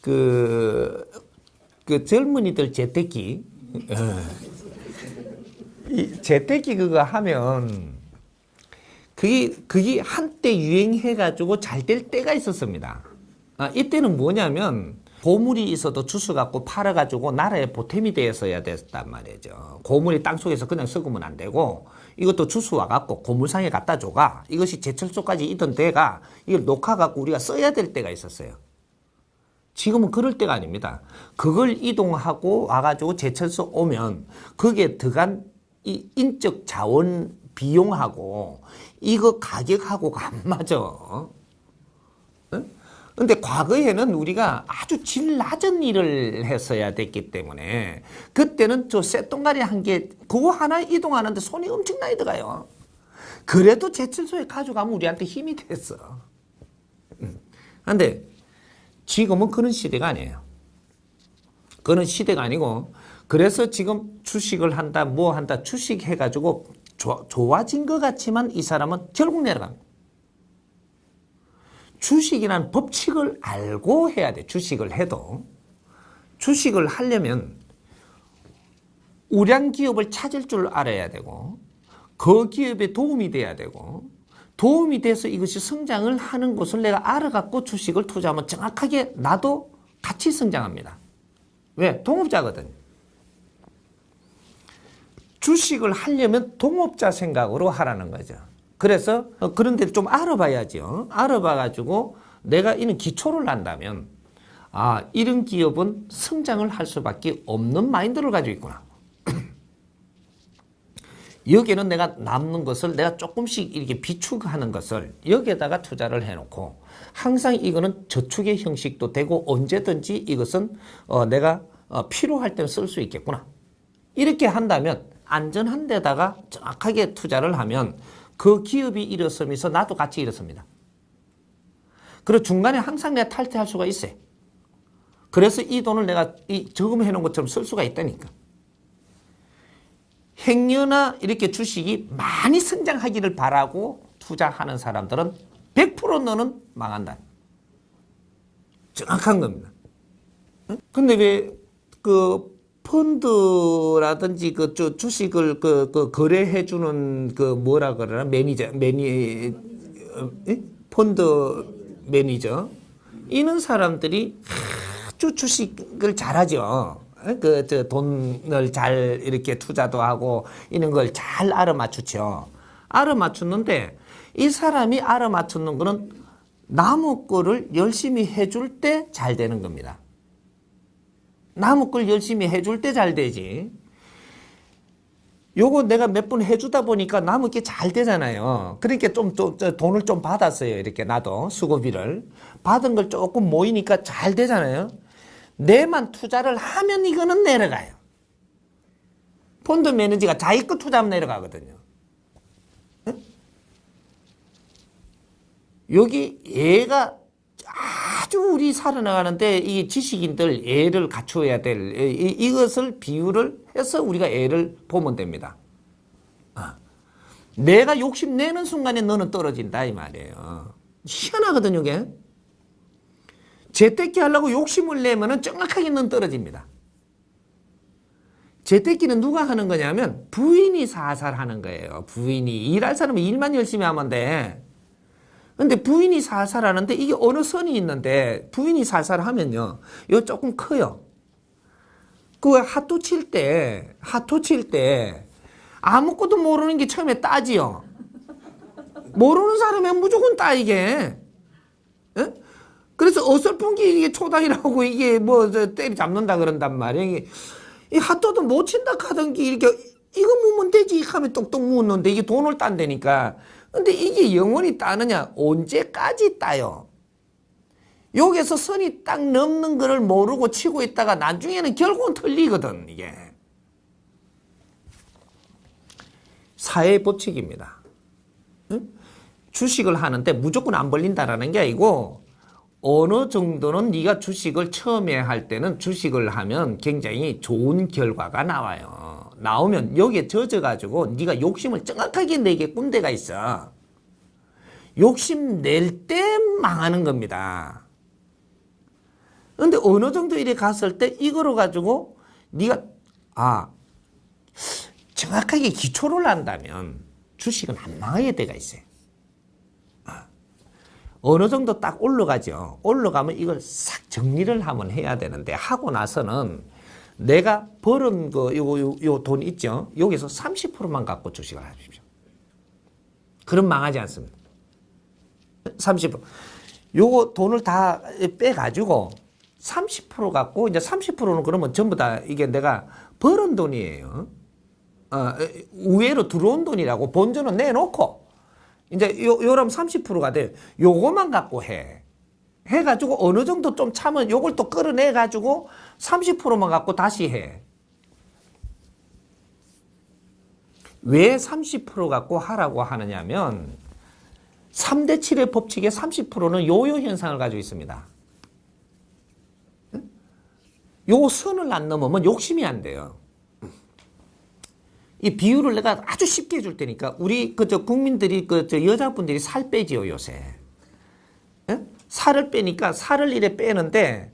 그, 그 젊은이들 재택기, 어. 이 재택기 그거 하면 그게, 그게 한때 유행해가지고 잘 될 때가 있었습니다. 아, 이때는 뭐냐면 고물이 있어도 주스 갖고 팔아가지고 나라의 보탬이 되었어야 됐단 말이죠. 고물이 땅속에서 그냥 썩으면 안 되고 이것도 주스 와갖고 고물상에 갖다 줘가 이것이 제철소까지 있던 때가 이걸 녹아갖고 우리가 써야 될 때가 있었어요. 지금은 그럴 때가 아닙니다. 그걸 이동하고 와가지고 제철소 오면 거기에 들어간 이 인적 자원 비용하고 이거 가격하고가 안 맞아. 근데 과거에는 우리가 아주 질 낮은 일을 했어야 됐기 때문에 그때는 저 쇳동가리 한 개 그거 하나 이동하는데 손이 엄청나게 들어가요. 그래도 제철소에 가져가면 우리한테 힘이 됐어. 근데 지금은 그런 시대가 아니에요. 그런 시대가 아니고 그래서 지금 주식을 한다 뭐 한다 주식 해가지고 조, 좋아진 것 같지만 이 사람은 결국 내려갑니다. 주식이라는 법칙을 알고 해야 돼. 주식을 해도. 주식을 하려면 우량 기업을 찾을 줄 알아야 되고 그 기업에 도움이 돼야 되고 도움이 돼서 이것이 성장을 하는 것을 내가 알아갖고 주식을 투자하면 정확하게 나도 같이 성장합니다. 왜? 동업자거든. 주식을 하려면 동업자 생각으로 하라는 거죠. 그래서 어, 그런 데를 좀 알아봐야죠. 알아봐가지고 내가 이런 기초를 한다면 아 이런 기업은 성장을 할 수밖에 없는 마인드를 가지고 있구나. 여기에는 내가 남는 것을 내가 조금씩 이렇게 비축하는 것을 여기에다가 투자를 해놓고 항상 이거는 저축의 형식도 되고 언제든지 이것은 어 내가 어 필요할 때쓸수 있겠구나. 이렇게 한다면 안전한 데다가 정확하게 투자를 하면 그 기업이 일어서면서 나도 같이 일어섭니다. 그리고 중간에 항상 내가 탈퇴할 수가 있어요. 그래서 이 돈을 내가 이 저금해 놓은 것처럼 쓸 수가 있다니까. 행여나 이렇게 주식이 많이 성장하기를 바라고 투자하는 사람들은 100% 너는 망한다. 정확한 겁니다. 근데 왜 그 펀드라든지 그 주식을 그, 그 거래해 주는 그 뭐라 그러나 매니저 매니 어, 펀드 매니저 이런 사람들이 아주 주식을 잘하죠. 그 저 돈을 잘 이렇게 투자도 하고 이런 걸 잘 알아맞추죠. 알아맞추는데 이 사람이 알아맞추는 거는 나무 거를 열심히 해줄 때 잘 되는 겁니다. 남의 걸 열심히 해줄 때 잘 되지. 요거 내가 몇 번 해주다 보니까 남의 게잘 되잖아요. 그러니까 좀, 좀 돈을 좀 받았어요. 이렇게 나도 수고비를. 받은 걸 조금 모이니까 잘 되잖아요. 내만 투자를 하면 이거는 내려가요. 펀드 매니저가 자기 거 투자하면 내려가거든요. 여기 얘가 아주 우리 살아나가는데 이 지식인들 애를 갖추어야 될 이, 것을 비유를 해서 우리가 애를 보면 됩니다. 아, 내가 욕심내는 순간에 너는 떨어진다 이 말이에요. 희한하거든요 이게. 재택기 하려고 욕심을 내면 정확하게 는 떨어집니다. 재택기는 누가 하는 거냐면 부인이 사살 하는 거예요. 부인이 일할 사람은 일만 열심히 하면 돼. 근데 부인이 살살하는데 이게 어느 선이 있는데 부인이 살살하면요. 이거 조금 커요. 그 핫도 칠 때, 핫도 칠 때 아무것도 모르는 게 처음에 따지요. 모르는 사람은 무조건 따 이게. 에? 그래서 어설픈 게 이게 초당이라고 이게 뭐 때리 잡는다 그런단 말이에요. 이 핫도도 못 친다 하던 게 이렇게 이거 무면 되지 하면 똑똑 묻는데 이게 돈을 딴다니까 근데 이게 영원히 따느냐? 언제까지 따요? 여기서 선이 딱 넘는 거를 모르고 치고 있다가 나중에는 결국은 틀리거든, 이게. 사회 법칙입니다. 응? 주식을 하는데 무조건 안 벌린다라는 게 아니고 어느 정도는 네가 주식을 처음에 할 때는 주식을 하면 굉장히 좋은 결과가 나와요. 나오면 여기에 젖어가지고 네가 욕심을 정확하게 내게끔 데가 있어. 욕심 낼 때 망하는 겁니다. 근데 어느 정도 이래 갔을 때 이거로 가지고 네가 아 정확하게 기초를 한다면 주식은 안 망할 때가 있어요. 아, 어느 정도 딱 올라가죠. 올라가면 이걸 싹 정리를 하면 해야 되는데 하고 나서는 내가 벌은 거 요거 요, 요 돈 있죠. 여기서 30%만 갖고 주식을 하십시오. 그럼 망하지 않습니다. 30%. 요거 돈을 다 빼가지고 30% 갖고 이제 30%는 그러면 전부 다 이게 내가 벌은 돈이에요. 어, 우회로 들어온 돈이라고 본전은 내놓고 이제 요, 요럼 30%가 돼. 요거만 갖고 해. 해가지고 어느 정도 좀 참은 요걸 또 끌어내가지고 30%만 갖고 다시 해. 왜 30% 갖고 하라고 하느냐면 3대 7의 법칙의 30%는 요요 현상을 가지고 있습니다. 요 선을 안 넘으면 욕심이 안 돼요. 이 비율을 내가 아주 쉽게 해줄 테니까 우리 그저 국민들이 그저 여자분들이 살 빼지요 요새. 예? 살을 빼니까 살을 이래 빼는데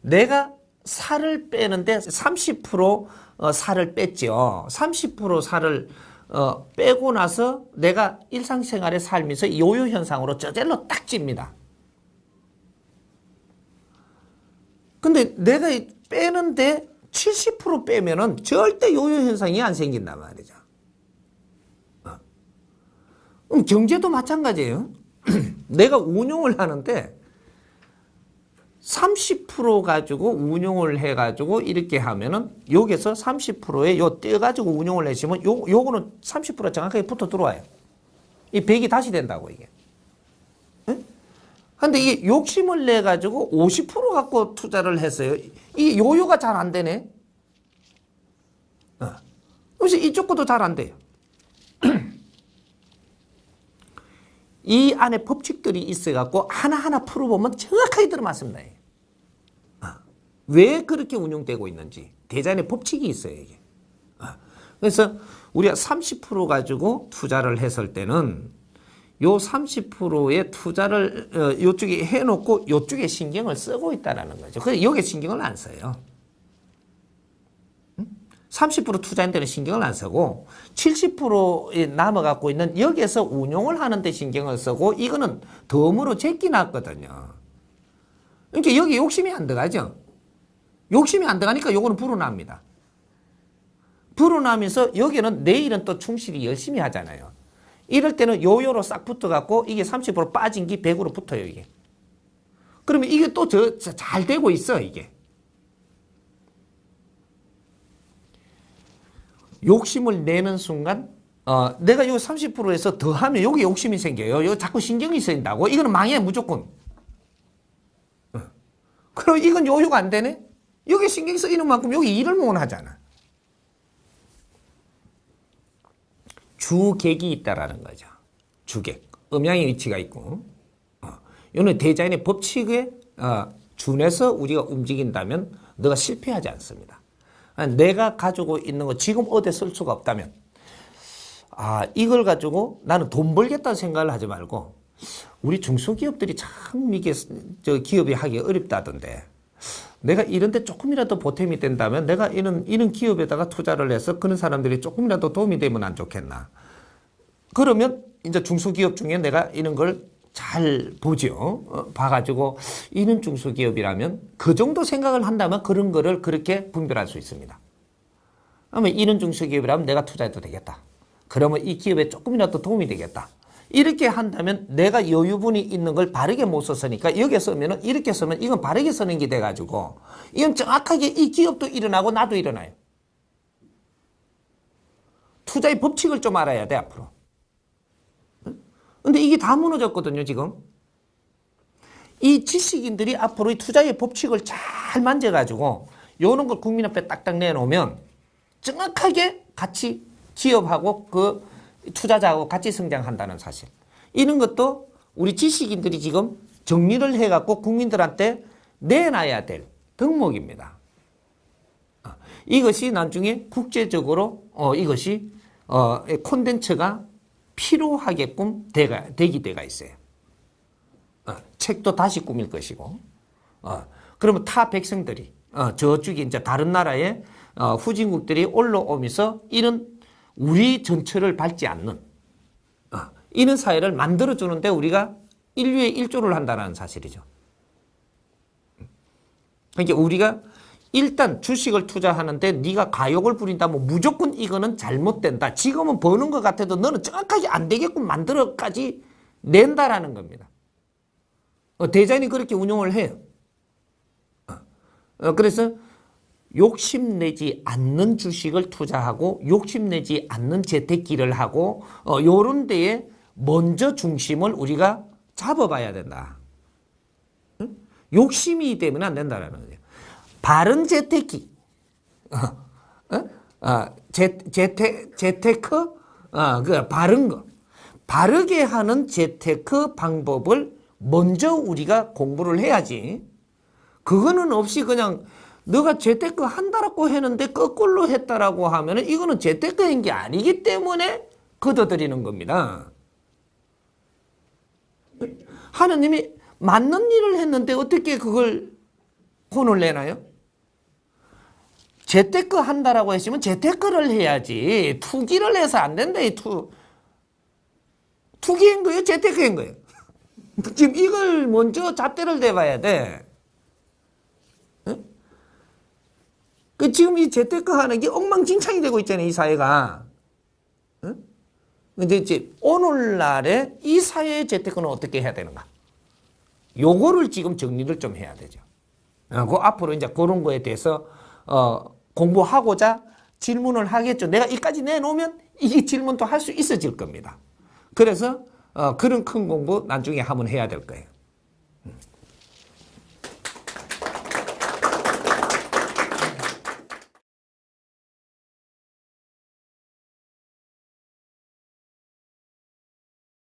내가 살을 빼는데 30% 어, 살을 뺐죠. 30% 살을 어, 빼고 나서 내가 일상생활에 살면서 요요 현상으로 저절로 딱 찝니다. 근데 내가 빼는데 70% 빼면은 절대 요요 현상이 안 생긴단 말이죠. 어. 경제도 마찬가지예요. 내가 운용을 하는데 30% 가지고 운용을 해가지고 이렇게 하면은 여기서 30%에 요 떼가지고 운용을 내시면 요, 요거는 30% 정확하게 붙어 들어와요. 이 100이 다시 된다고 이게. 근데 이게 욕심을 내 가지고 50% 갖고 투자를 했어요. 이 요요가 잘 안 되네. 어. 이쪽 것도 잘 안 돼요. 이 안에 법칙들이 있어갖고 하나하나 풀어보면 정확하게 들어맞습니다. 어. 왜 그렇게 운용되고 있는지 대자연의 법칙이 있어요. 이게. 어. 그래서 우리가 30% 가지고 투자를 했을 때는 요 30%의 투자를 어, 요쪽에 해놓고 요쪽에 신경을 쓰고 있다라는 거죠. 그래서 여기에 신경을 안 써요. 30% 투자인 데는 신경을 안 쓰고 70%에 남아갖고 있는 여기에서 운용을 하는 데 신경을 쓰고 이거는 덤으로 제끼 놨거든요. 그러니까 여기 욕심이 안 들어가죠. 욕심이 안 들어가니까 요거는 불어납니다. 불어나면서 여기는 내일은 또 충실히 열심히 하잖아요. 이럴 때는 요요로 싹 붙어갖고 이게 30% 빠진 게 100으로 붙어요, 이게. 그러면 이게 또 잘 되고 있어, 이게. 욕심을 내는 순간, 어, 내가 요 30%에서 더 하면 여기 욕심이 생겨요. 요 자꾸 신경이 쓰인다고. 이거는 망해, 무조건. 어. 그럼 이건 요요가 안 되네? 여기 신경이 쓰이는 만큼 여기 일을 못 하잖아. 주객이 있다라는 거죠. 주객. 음양의 위치가 있고. 어. 이는 대자연의 법칙에 어, 준해서 우리가 움직인다면 너가 실패하지 않습니다. 내가 가지고 있는 거 지금 어디 쓸 수가 없다면 아 이걸 가지고 나는 돈 벌겠다는 생각을 하지 말고 우리 중소기업들이 참 이게 저 기업이 하기 어렵다던데 내가 이런데 조금이라도 보탬이 된다면 내가 이런 이런 기업에다가 투자를 해서 그런 사람들이 조금이라도 도움이 되면 안 좋겠나? 그러면 이제 중소기업 중에 내가 이런 걸 잘 보죠. 어, 봐가지고 이런 중소기업이라면 그 정도 생각을 한다면 그런 거를 그렇게 분별할 수 있습니다. 그러면 이런 중소기업이라면 내가 투자해도 되겠다. 그러면 이 기업에 조금이라도 도움이 되겠다. 이렇게 한다면 내가 여유분이 있는 걸 바르게 못 썼으니까 여기에 쓰면은 이렇게 쓰면 이건 바르게 쓰는 게 돼가지고 이건 정확하게 이 기업도 일어나고 나도 일어나요. 투자의 법칙을 좀 알아야 돼 앞으로. 근데 이게 다 무너졌거든요 지금. 이 지식인들이 앞으로 이 투자의 법칙을 잘 만져가지고 요런 걸 국민 앞에 딱딱 내놓으면 정확하게 같이 기업하고 그 투자자하고 같이 성장한다는 사실. 이런 것도 우리 지식인들이 지금 정리를 해갖고 국민들한테 내놔야 될 덕목입니다. 어, 이것이 나중에 국제적으로 어, 이것이 어, 콘텐츠가 필요하게끔 되가, 되기 때가 있어요. 어, 책도 다시 꾸밀 것이고. 어, 그러면 타 백성들이 어, 저쪽에 이제 다른 나라의 어, 후진국들이 올라오면서 이런 우리 전철을 밟지 않는 어, 이런 사회를 만들어 주는데 우리가 인류의 일조를 한다는 사실이죠. 그러니까 우리가 일단 주식을 투자하는데 네가 가욕을 부린다면 무조건 이거는 잘못된다. 지금은 버는 것 같아도 너는 정확하게 안 되게끔 만들어까지 낸다라는 겁니다. 어, 대전이 그렇게 운용을 해요. 어, 어, 그래서 욕심내지 않는 주식을 투자하고 욕심내지 않는 재테크를 하고 어, 요런 데에 먼저 중심을 우리가 잡아봐야 된다. 응? 욕심이 되면 안 된다라는 거죠. 바른 재테크, 어, 어? 어, 재, 재테, 재테크, 어, 그 바른 거, 바르게 하는 재테크 방법을 먼저 우리가 공부를 해야지. 그거는 없이 그냥 너가 재테크 한다라고 했는데 거꾸로 했다라고 하면 은 이거는 재테크인 게 아니기 때문에 걷어들이는 겁니다. 하느님이 맞는 일을 했는데 어떻게 그걸 혼을 내나요? 재테크 한다라고 했으면 재테크를 해야지 투기를 해서 안 된다 이 투. 투기인 거예요? 재테크인 거예요? 지금 이걸 먼저 잣대를 대봐야 돼. 그 지금 이 재테크 하는 게 엉망진창이 되고 있잖아요, 이 사회가. 응? 근데 이제 오늘날의 이 사회의 재테크는 어떻게 해야 되는가? 요거를 지금 정리를 좀 해야 되죠. 어, 그 앞으로 이제 그런 거에 대해서 어, 공부하고자 질문을 하겠죠. 내가 이까지 내놓으면 이 질문도 할 수 있어질 겁니다. 그래서 어, 그런 큰 공부 나중에 한번 해야 될 거예요.